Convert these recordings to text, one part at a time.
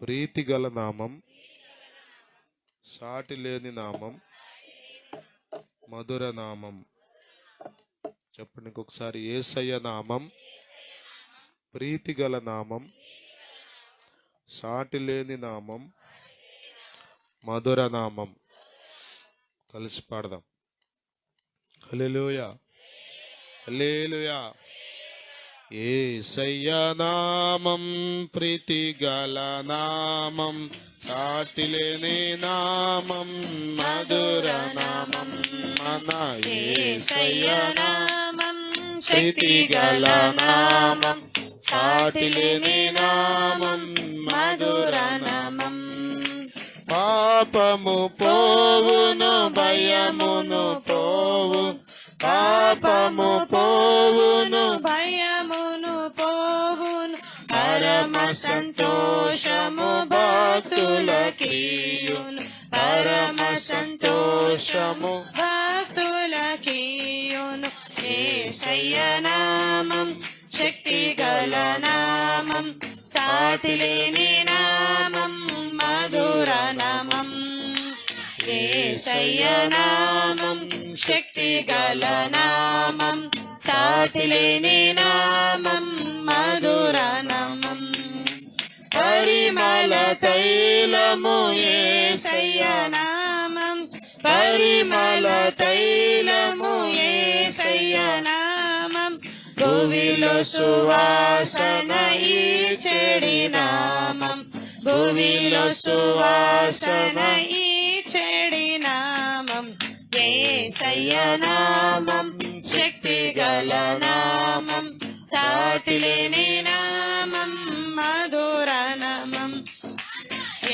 ప్రీతి గల నామం సాటి లేని నామం మధుర నామం. చెప్పండి ఇంకొకసారి. ఏసయ్య నామం ప్రీతి గల నామం సాటి లేని నామం మధుర నామం. కలిసి పాడదాం. హల్లెలూయా. హల్లెలూయా. ఏసయ్య నామం ప్రీతి గల నామం సాటిలేని నామం మధుర నామం మన ఏసయ్య నామం ప్రీతి గల నామం సాటిలేని నామం మధుర నామం. పాపము పోవును భయమును పోవు. పాపము పోవును పోవును పరమ సంతోషము భక్తులకీయును పరమ సంతోషము భక్తులకీయును ఏసయ్య శక్తి గల నామం సాటి నామం మధుర నామం ఏసయ్య శక్తి గల నామం సాటిలేని నామం మధుర నామం పరిమళ తైలము ఏసయ్య పరిమళ తైలము ఏసయ్య నామం? భూమిలో సువాసన ఈ చెడి నామం. భూమిలో సువాసన ఈ ఏసయ్య నామం శక్తి గల నామం సాటిలేని నామం మధుర నామం.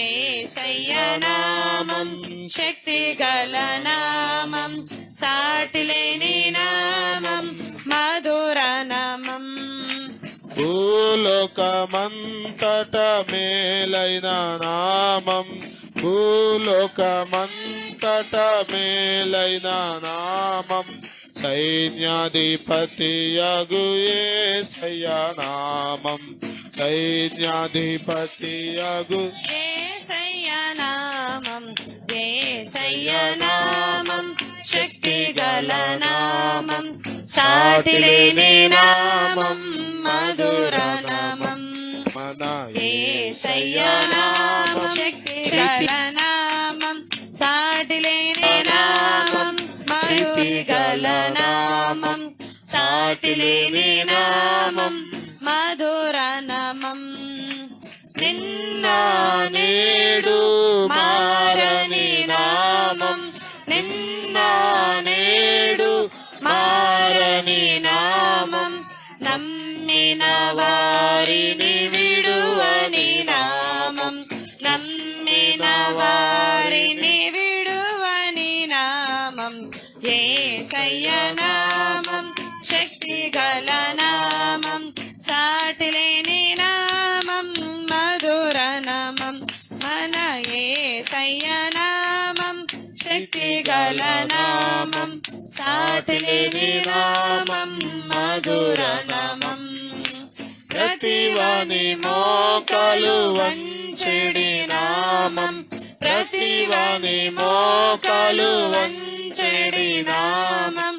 ఏసయ్య నామం శక్తి గల నామం సాటిలేని నామం మధుర నామం. భూలోకమంతట మేలైన నామం భూలోకమంతట మేలైన నామం సైన్యాధిపతి యగు ఏసయ్య నామం సైన్యాధిపతి ఏసయ్య నామం శక్తి గల నామం సాటి లేని నామం మధుర నామం. సాటి లేని నామం మధుర నామం నిన్న నేడు మారని నామం నిన్న నేడు మారని గల నామం సాటిలేని నామం మధుర నామం మన ఏసయ్య నామం శక్తి గల నామం సాటిలేని నామం మధుర నామం. ప్రతివాని మోకలు వంచెడి నామం ప్రతివాని మోకలు వంచెడి నామం.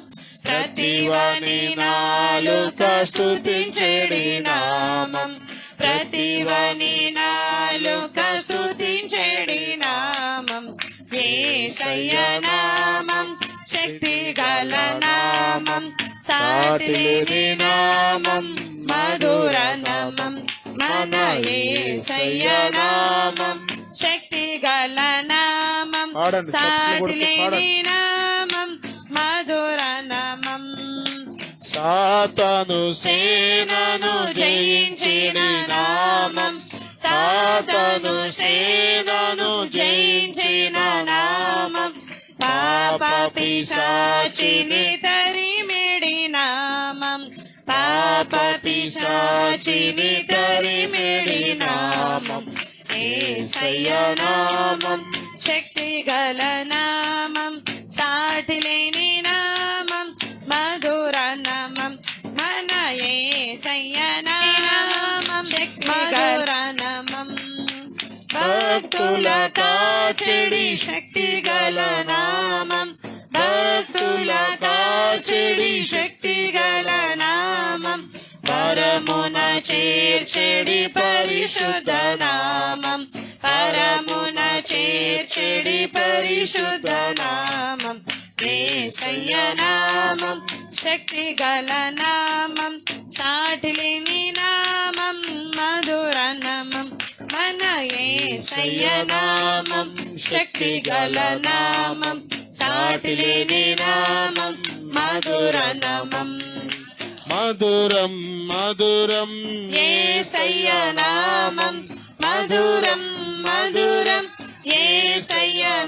ప్రతివాని నాలుక స్తుతించెడి నామం. ప్రతివని నాలుక స్తుతించెడి నామం. ఏసయ్య నామం శక్తి గల నామం. సాటి లేని నామం మధుర నామం. మన ఏసయ్య నామం శక్తి గల నామం. పాడండి, చప్పట్లు సాటి కొడుతూ లేని పాడండి. నామం. సాతను సేనను జయించిన నామం. సాతను సేనను జయించిన నామం. పాప పిశాచిని తరిమిడి నామం. పాప పిశాచిని తరిమిడి నామం. ఏసయ్య నామం. శక్తి గల పరమున చేర్చెడి పరిశుద్ధ నామం. పరమున చేర్చెడి పరిశుద్ధ నామం. ఏసయ్య నామం శక్తి గల నామం. సాటిలిని నామం మధుర నామం. మన ఏసయ్య నామం శక్తి గల నామం. సాటిలిని నామం మధుర నామం. మధురం మధురం. నామం? మధురం మధురం.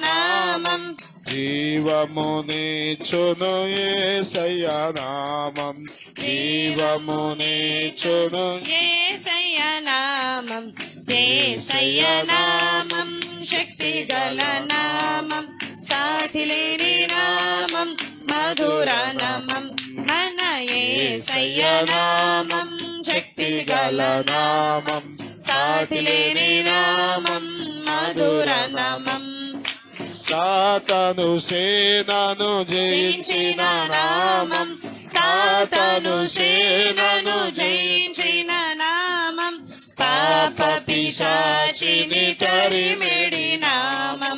నామం? జీవమునిచును ఏసయ్య నామం? జీవమునిచును ఏసయ్య నామం? నామం? శక్తి గల నామం? సాటిలేని నామం? మధుర నామం మన ఏసయ్య నామం శక్తి గల నామం సాటిలేని నామం మధుర నామం. సాతను సేనను జయించిన నామం సాతను సేనను జయించిన నామం పాప పిశాచిని తరిమిడి నామం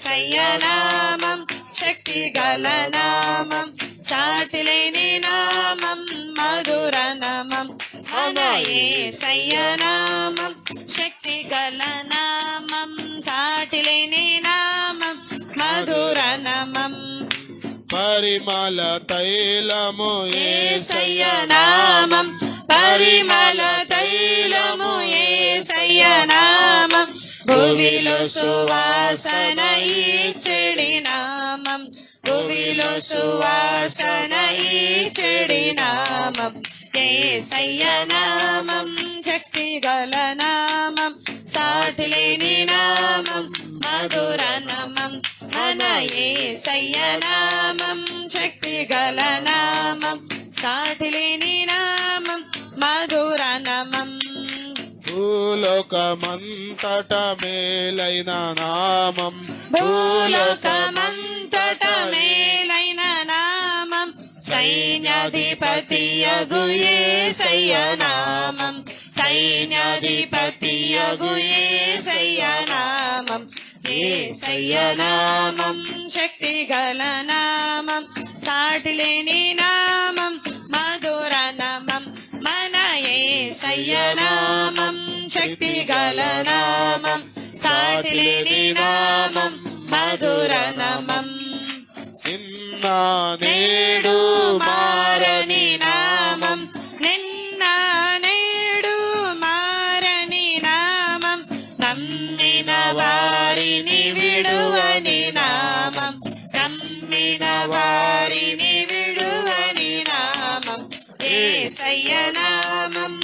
ఏసయ్య నామం శక్తి గల నామం సాటిలేని నామం మధుర నామం మన ఏసయ్య నామం శక్తి గల నామం సాటిలేని నామం మధుర నామం పరిమళ తైలము ఏసయ్య నామం పరిమళ తైలము ఏసయ్య నామం భూమిలో సువాసన ఈ చెడి నామం. భూమిలో సువాసన ఈ చెడి నామం ఏసయ్య నామం శక్తి గల నామం. సాటి లేని నామం మధుర నామం. మన ఏసయ్య నామం శక్తి గల నామం. సాటి లేని నామం మధుర నామం. భూలోకమంతట మేలైన నామం. భూలోకమంతట మేలైన నామం. సైన్యాధిపతియగు ఏసయ్య నామం. సైన్యాధిపతియగు ఏసయ్య నామం. ఏసయ్య నామం శక్తి గల నామం. సాటిలేని శక్తి గల నామం సాటిలేని నామం మధుర నామం నిన్న నేడు మారని నామం నిన్న నేడు మారని నామం నమ్మిన వారిని విడువని నామం నమ్మిన వారిని విడువని నామం ఏసయ్య నామం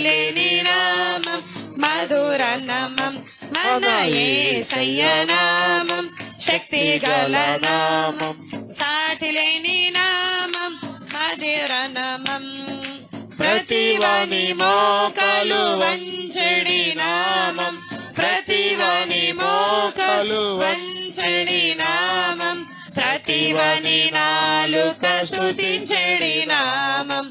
లేని గల నామం మధుర నామం మన ఏసయ్య నామం శక్తి గల నామం సాటి లేని నామం మధుర నామం. ప్రతివాని మోకలు వంచడి నామం ప్రతివాని మోకలు వంచడి నామం ప్రతివని నాలుక స్తుతించడి నామం.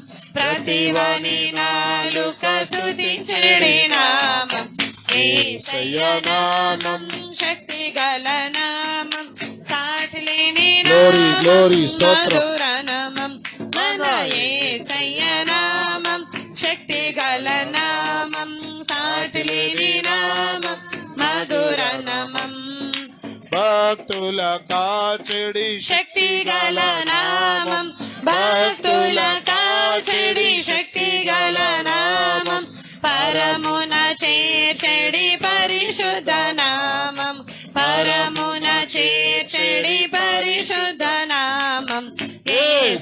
ప్రతివాని నాలుక స్తుతించడి నామం. ఏసయ్య నామం శక్తి గల నామం. సాటిలేని నామం glory, స్తోత్రం. మధుర నామం. మన ఏసయ్య నామం శక్తి గల నామం. సాటిలేని నామం మధుర నామం. భక్తుల కాచెడి శక్తి గల నామం. భక్తుల చెడి శక్తి గల నామం. పరమున చేర్చడి పరిశుద్ధ నామం. పరమున చేర్చడి పరిశుద్ధ నామం. ఏ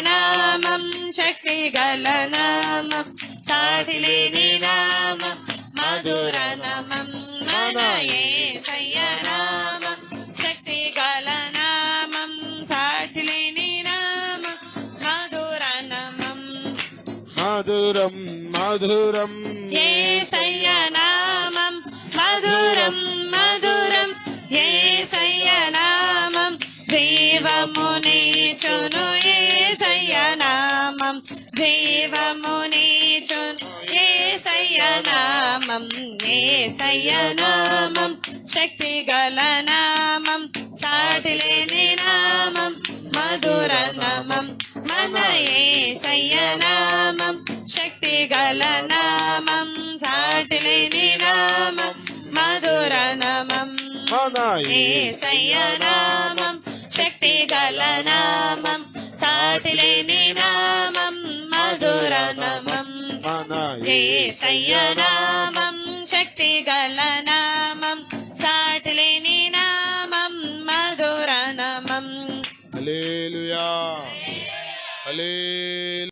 నామం శక్తి గల నామం. సాటిలేని నామం. మధుర నామం. మన ఏ నామం మధురం మధురం. ఏసయ్య నామం మధురం మధురం. ఏసయ్య నామం జీవమునిచును ఏసయ్య నామం జీవమునిచును ఏసయ్య నామం ఏసయ్య నామం శక్తి గల నామం సాటిలేని నామం మధుర నామం. మన శక్తి గల నామం సాటిలేని నామం మధుర నామం మన శక్తి గల నామం సాటిలేని నామం మధుర నామం మన ఏసయ్య శక్తి గల నామం సాటిలేని నామం మధుర నామం Hallelujah. Hallelujah.